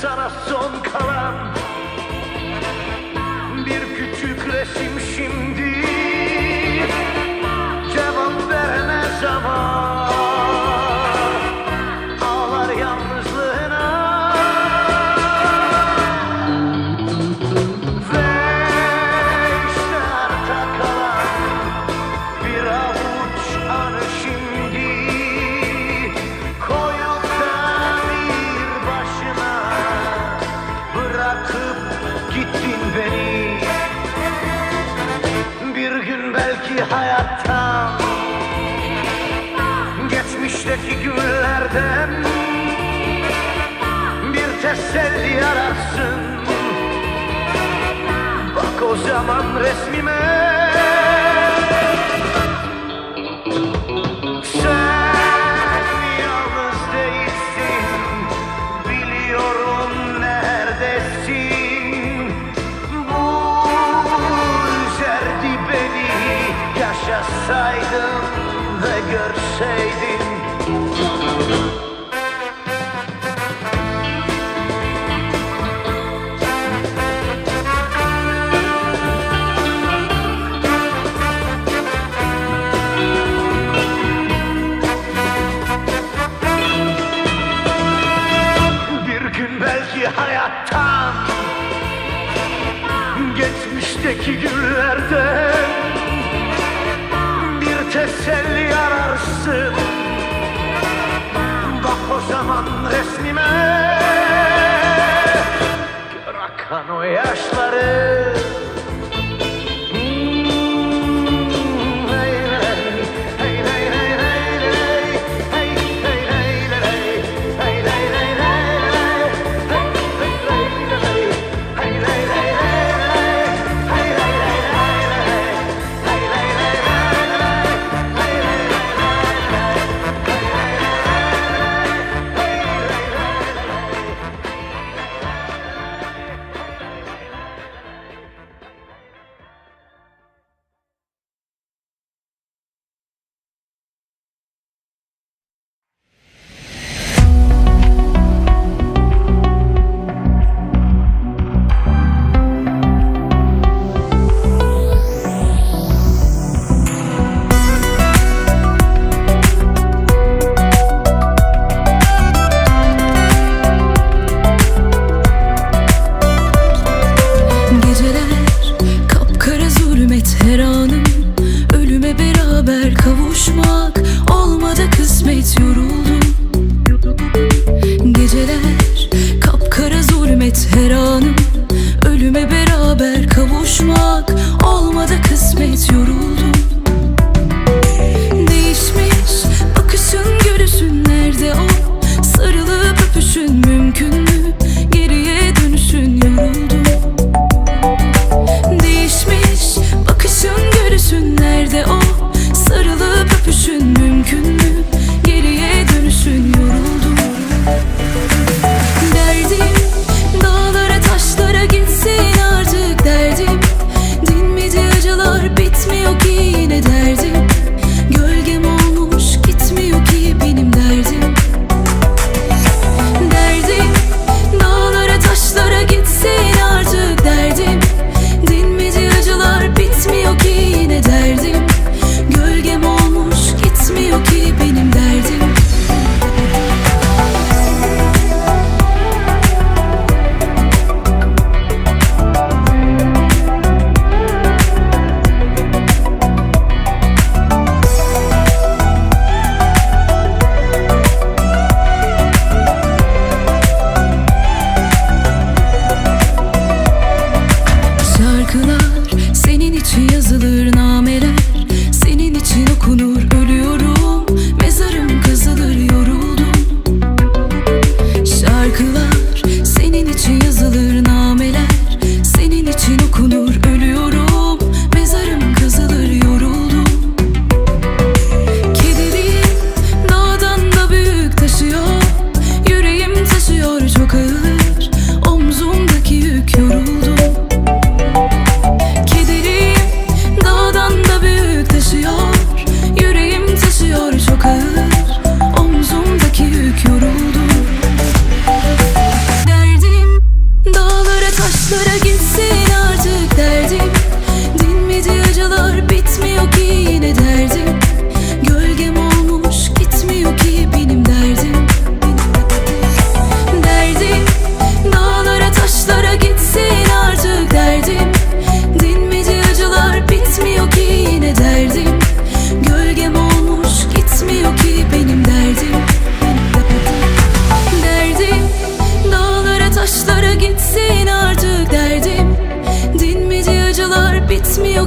sana son kalan. Şimdiki hayattan Geçmişteki günlerden Bir teselli ararsın. Bak o zaman resmim Bak o zaman resmime. Gör akan o yaşları.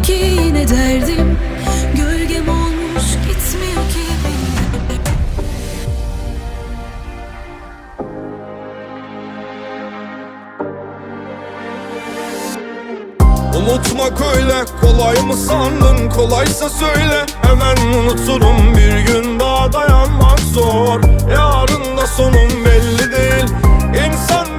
Ki yine derdim. Gölgem olmuş gitmiyor ki. Unutmak öyle kolay mı sandın? Kolaysa söyle. Hemen unuturum. Bir gün daha dayanmak zor. Yarın da sonum belli değil. İnsan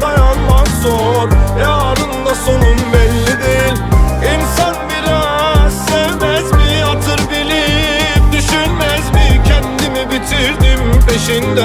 dayanmak zor. Yarın da sonum belli değil. İnsan biraz sevmez mi hatır bilip Düşünmez mi? Kendimi bitirdim peşinde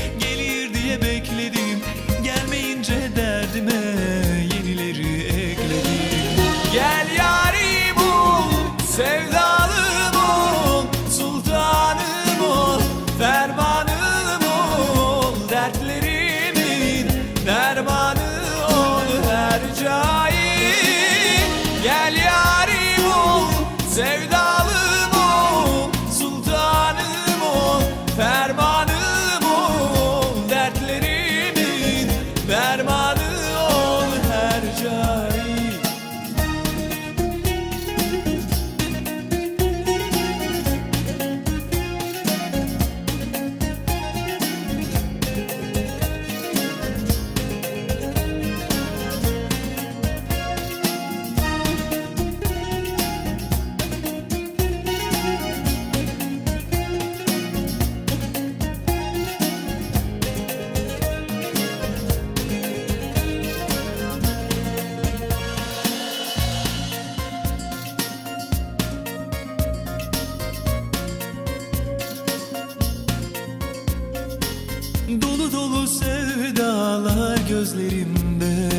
gözlerimde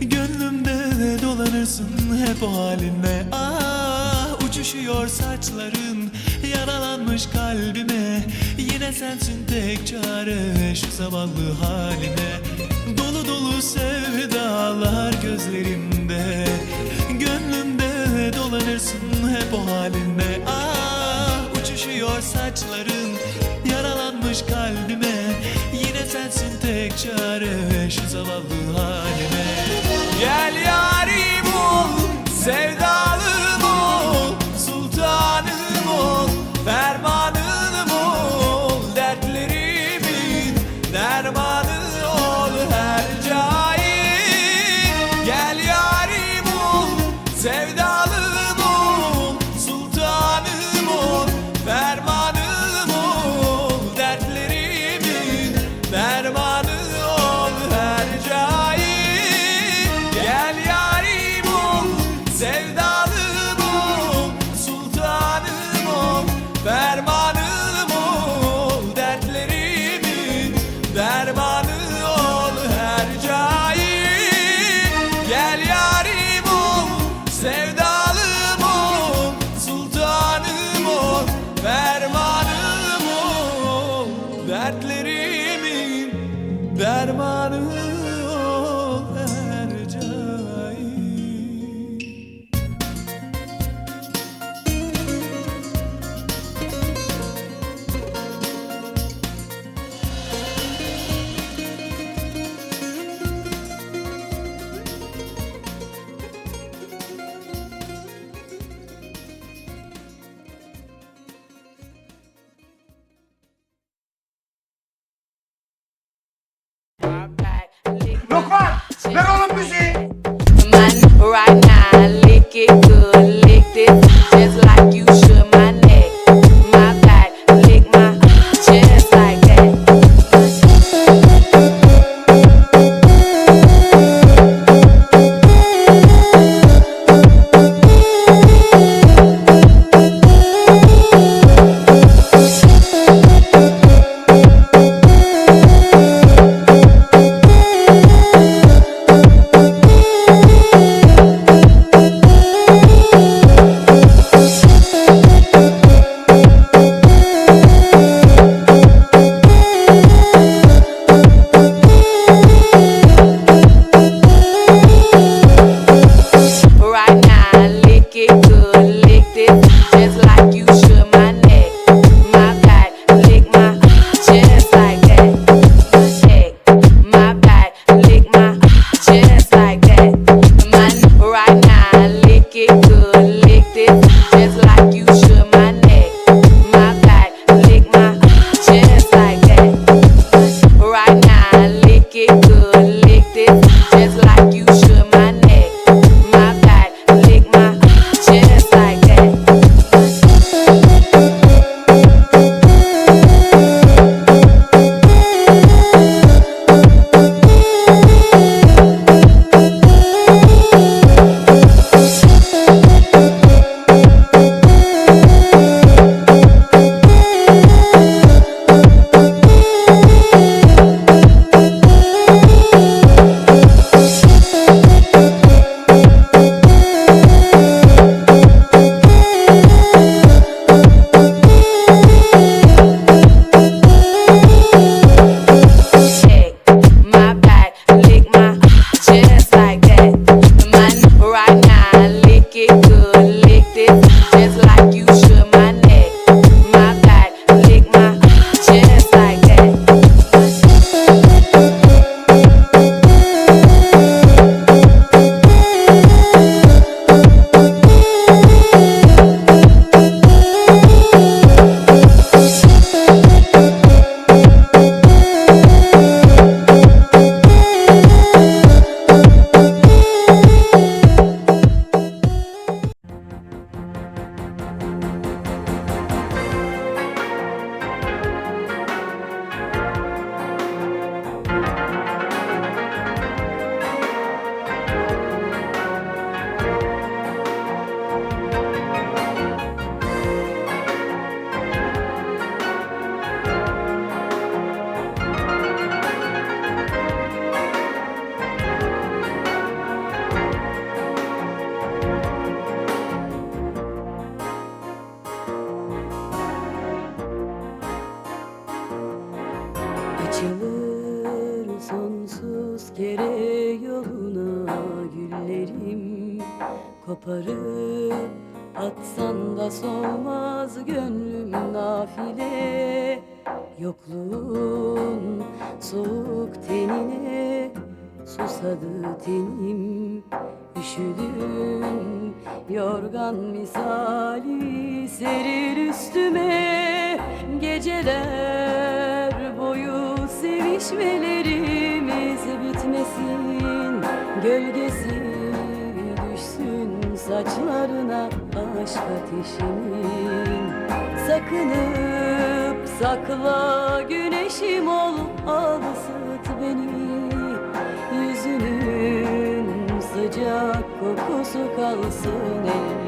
Gönlümde dolanırsın hep o halinle Ah uçuşuyor saçların yaralanmış kalbime. Yine sensin tek çare şu zavallı halime. Dolu dolu sevdalar gözlerimde Gönlümde dolanırsın hep o halinle Ah uçuşuyor saçların basmış kalbime. Yine sensin tek çare şu zavallı halime. Gel yarim ol sevdam yorgan misali serir üstüme. Geceler boyu sevişmelerimiz bitmesin. Gölgesi düşsün saçlarına aşk ateşimin. Sakınıp sakla güneşim ol Kokusu kalsın ellerimde